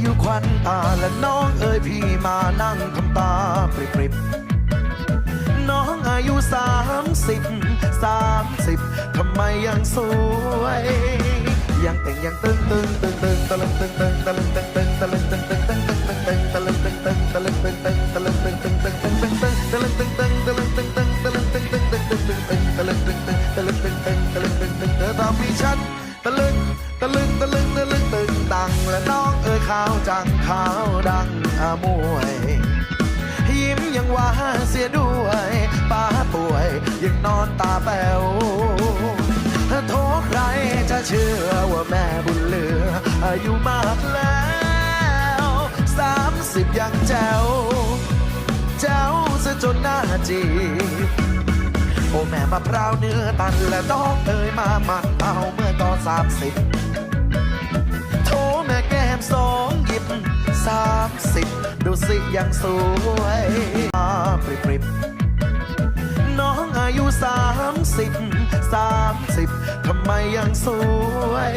อยู่ควันตาและน้องเอ๋ยพี่มานั่งทำตาปริบๆน้องอายุสามสิบสามสิบทำไมยังสวย ยังแต่งยังตึงตึงตึงตึงตะลึงตึงตึงตะลึงตึงตึงตะลึงตึงตึงตึงตึงตึงตึงตะลึงตึงตึงตะลึงตึงตึงตะลึงตึงตึงตึงตึงตึงตึงตะลึงตึงตึงตะลึงตึงตึงตะลึงตึงตึงตึงตึงตึงตึงตะลึงตึงตึงตะลึงตึงตึงตะลึงตึงตึงเธอตามพี่ชัดตะลึงตะลึงตะลึงตะ ขาวจังขาวดังอามวย ยิ้มยังว่าเสียด้วยป้าป่วยยังนอนตาแป๋วโทษใครจะเชื่อว่าแม่บุญเหลือ อายุมากแล้วสามสิบยังแจ๋วแจ๋วซะจนหน้าจีบโอ้แม่มะพร้าวเนื้อตันและดอกเอ๋ยมามันเอาเมื่อตอนสามสิบ ยังสวยมาปริบปริบน้องอายุสามสิบสามสิบทำไมยังสวย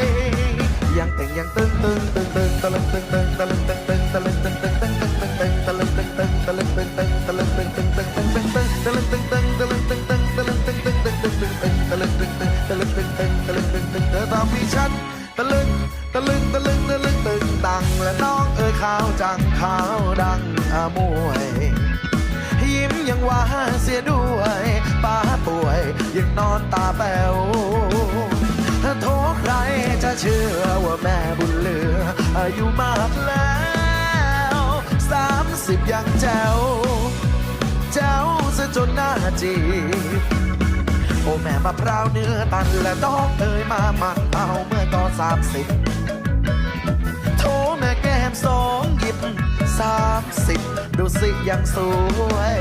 ยังแต่งยังตึงตึงตึงตึงตะลึงตึงตึงตะลึงตึงตึงตะลึงตึงตึงตึงตึงตึงตึงตะลึงตึงตึงตะลึงตึงตึงตะลึงตึงตึงตึงตึงตึงตึงตะลึงตึงตึงตะลึงตึงตึงตะลึงตึงตึงตึงตึงตึงตึงตะลึงตึงตึงตะลึงตึงตึงตะลึงตึงตึงเธอตามพี่ชัดตะลึงตะลึงตะลึงตะลึงตึงดังและน้องเอ๋ยขาวจังขาวดังอา มวย ยิ้มยังว่าเสียด้วยป้าป่วยยังนอนตาแป๋วโทษใครจะเชื่อว่าแม่บุญเหลือ อายุมากแล้วสามสิบยังแจ๋วแจ๋วซะจนหน้าจีบโอ้แม่มะพร้าวเนื้อตันและดอกเอ๋ยมามันเอาเมื่อตอนสามสิบ กสิบดูสิยังสวย